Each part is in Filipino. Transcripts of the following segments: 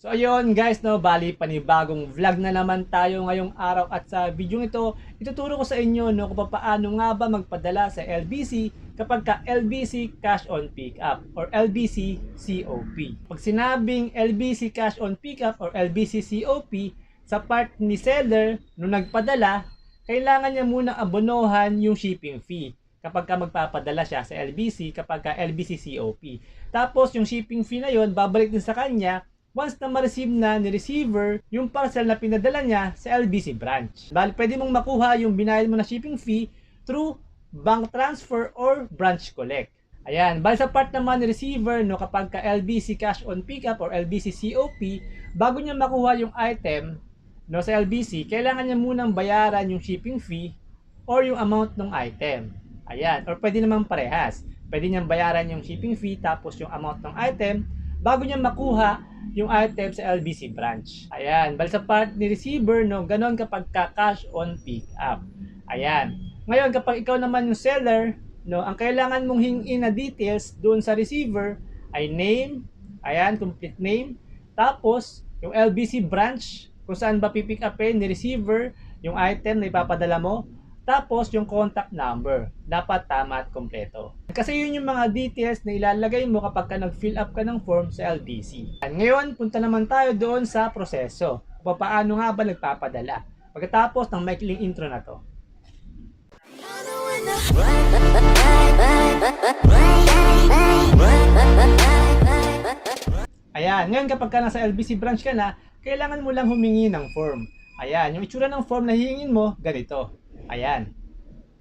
So ayun guys, no, bali panibagong vlog na naman tayo ngayong araw at sa video ito, ituturo ko sa inyo no kung paano nga ba magpadala sa LBC kapag ka LBC cash on pickup or LBC COP. Pag sinabing LBC cash on pickup or LBC COP, sa part ni seller nung nagpadala, kailangan niya munang abonohan yung shipping fee kapag ka magpapadala siya sa LBC kapag ka LBC COP. Tapos yung shipping fee na yon babalik din sa kanya once na ma-receive na ni receiver yung parcel na pinadala niya sa LBC branch. Bali, pwede mong makuha yung binayad mo na shipping fee through bank transfer or branch collect. Ayan, bali sa part naman ni receiver, no, kapag ka LBC cash on pickup or LBC COP, bago niya makuha yung item no, sa LBC, kailangan niya munang bayaran yung shipping fee or yung amount ng item. Ayan, or pwede naman parehas. Pwede niyang bayaran yung shipping fee tapos yung amount ng item bago niya makuha yung item sa LBC branch. Ayan, bali sa part ni receiver, no, ganon kapag ka cash on pick up. Ayan. Ngayon, kapag ikaw naman yung seller, no, ang kailangan mong hingin na details doon sa receiver ay name, ayan, complete name, tapos yung LBC branch, kung saan ba pipick upin ni receiver yung item na ipapadala mo, tapos yung contact number, dapat tama at kompleto. Kasi yun yung mga details na ilalagay mo kapag ka nag-fill up ka ng form sa LBC. At ngayon, punta naman tayo doon sa proseso. Paano nga ba nagpapadala. Pagkatapos ng maikling intro na to. Ayan, ngayon kapag ka nasa LBC branch ka na, kailangan mo lang humingi ng form. Ayan, yung itsura ng form na hihingin mo, ganito. Ayan.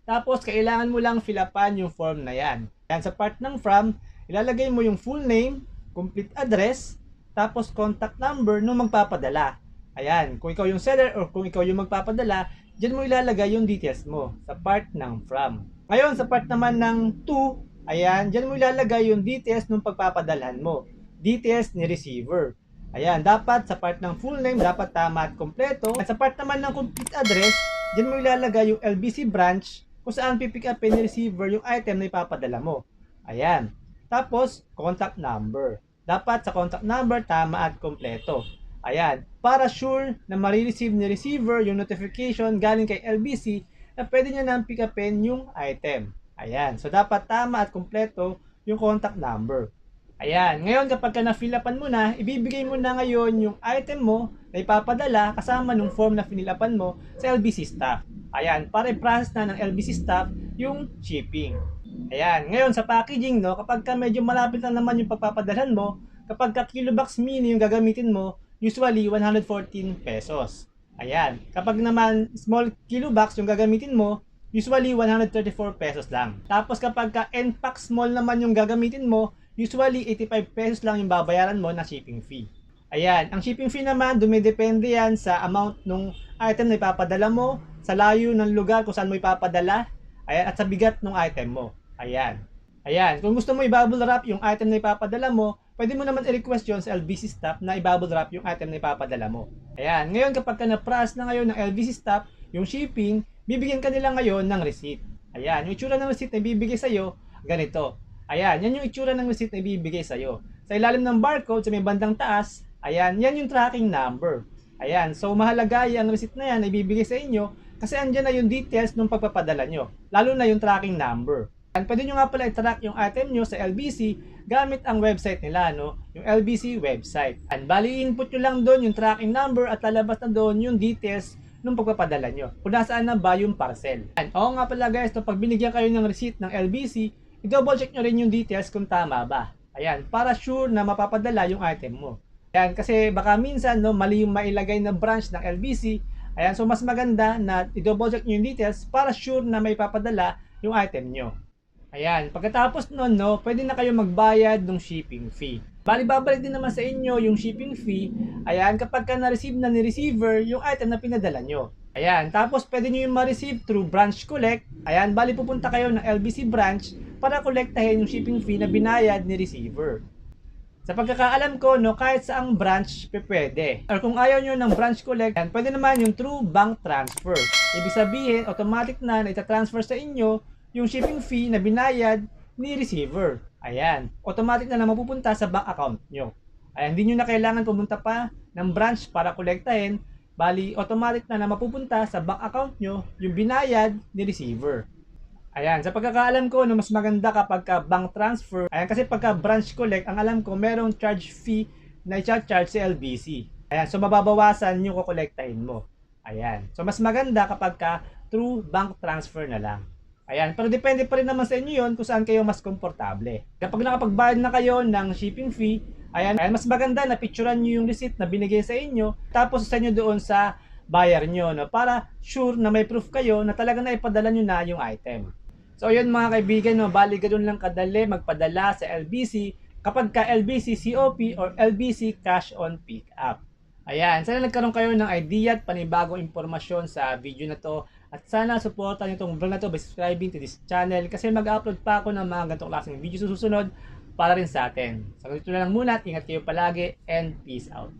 Tapos, kailangan mo lang fill upan yung form na yan. Ayan, sa part ng from, ilalagay mo yung full name, complete address, tapos contact number nung magpapadala. Ayan, kung ikaw yung seller or kung ikaw yung magpapadala, dyan mo ilalagay yung details mo sa part ng from. Ngayon, sa part naman ng to, ayan, dyan mo ilalagay yung details nung pagpapadalhan mo. Details ni receiver. Ayan, dapat sa part ng full name, dapat tama at kompleto. At sa part naman ng complete address, dyan mo ilalagay yung LBC branch kung saan pipick up ni receiver yung item na ipapadala mo. Ayan. Tapos, contact number. Dapat sa contact number, tama at kompleto. Ayan. Para sure na marireceive ni receiver yung notification galing kay LBC na pwede niya nang pick upin yung item. Ayan. So, dapat tama at kompleto yung contact number. Ayan, ngayon kapag ka na-fill upan mo na, ibibigay mo na ngayon yung item mo na ipapadala kasama nung form na finilapan mo sa LBC staff. Ayan, para i-process na ng LBC staff yung shipping. Ayan, ngayon sa packaging, no, kapag ka medyo malapit na naman yung pagpapadalhan mo, kapag ka kilo box mini yung gagamitin mo, usually 114 pesos. Ayan, kapag naman small kilo box yung gagamitin mo, usually 134 pesos lang. Tapos kapag ka N-pack small naman yung gagamitin mo, usually 85 pesos lang yung babayaran mo na shipping fee. Ayan, ang shipping fee naman, dumidepende yan sa amount ng item na ipapadala mo, sa layo ng lugar kung saan mo ipapadala, ayan, at sa bigat ng item mo. Ayan. Ayan, kung gusto mo i-bubble wrap yung item na ipapadala mo, pwede mo naman i-request yun sa LBC staff na i-bubble wrap yung item na ipapadala mo. Ayan, ngayon kapag ka na-process na ngayon ng LBC staff, yung shipping, bibigyan ka nila ngayon ng receipt. Ayan, yung itsura ng receipt na ibibigay sa'yo, ganito. Ayan, yan yung itsura ng receipt na ibibigay sa'yo. Sa ilalim ng barcode, sa may bandang taas, ayan, yan yung tracking number. Ayan, so mahalaga yung receipt na yan na ibibigay sa inyo kasi andyan na yung details ng pagpapadala nyo. Lalo na yung tracking number. And pwede nyo nga pala i-track yung item nyo sa LBC gamit ang website nila, no? Yung LBC website. And bali input nyo lang doon yung tracking number at lalabas na doon yung details ng pagpapadala nyo. Kung nasaan na ba yung parcel. And oo nga pala guys, no, pag binigyan kayo ng receipt ng LBC, i-double check nyo rin yung details kung tama ba. Ayan, para sure na mapapadala yung item mo. Ayan, kasi baka minsan, no, mali yung mailagay na branch ng LBC. Ayan, so mas maganda na i-double check nyo yung details para sure na may papadala yung item nyo. Ayan, pagkatapos nun, no, pwede na kayo magbayad ng shipping fee. Bali, babalik din naman sa inyo yung shipping fee, ayan, kapag ka na-receive na ni receiver yung item na pinadala nyo. Ayan, tapos pwede nyo yung ma-receive through branch collect. Ayan, bali pupunta kayo ng LBC branch para kolektahin yung shipping fee na binayad ni receiver. Sa pagkakaalam ko, no, kahit saang branch, pe pwede. Or kung ayaw nyo ng branch collect, yan, pwede naman yung true bank transfer. Ibig sabihin, automatic na na ita-transfer sa inyo yung shipping fee na binayad ni receiver. Ayan, automatic na na mapupunta sa bank account nyo. Ay, hindi nyo na kailangan pumunta pa ng branch para kolektahin. Bali, automatic na na mapupunta sa bank account nyo yung binayad ni receiver. Ayan, sa pagkakaalam ko, no, mas maganda kapag ka bank transfer. Ayan, kasi pagka branch collect, ang alam ko, merong charge fee na i-charge sa LBC. Ayan, so mababawasan yung kukolektahin mo. Ayan, so mas maganda kapag ka through bank transfer na lang. Ayan, pero depende pa rin naman sa inyo yon kung saan kayo mas komportable. Kapag nakapagbayad na kayo ng shipping fee, ayan, ayan mas maganda na picturean nyo yung receipt na binigay sa inyo, tapos sa inyo doon sa buyer nyo, no, para sure na may proof kayo na talaga na ipadala nyo na yung item. So yun mga kaibigan, no, bali ganun lang kadali magpadala sa LBC kapag ka LBC COP or LBC Cash on Pickup. Ayan, sana nagkaroon kayo ng idea at panibagong impormasyon sa video na to. At sana supportan niyo itong vlog na to by subscribing to this channel kasi mag-upload pa ako ng mga ganitong klaseng video sa susunod para rin sa atin. So, ito na lang muna at ingat kayo palagi and peace out.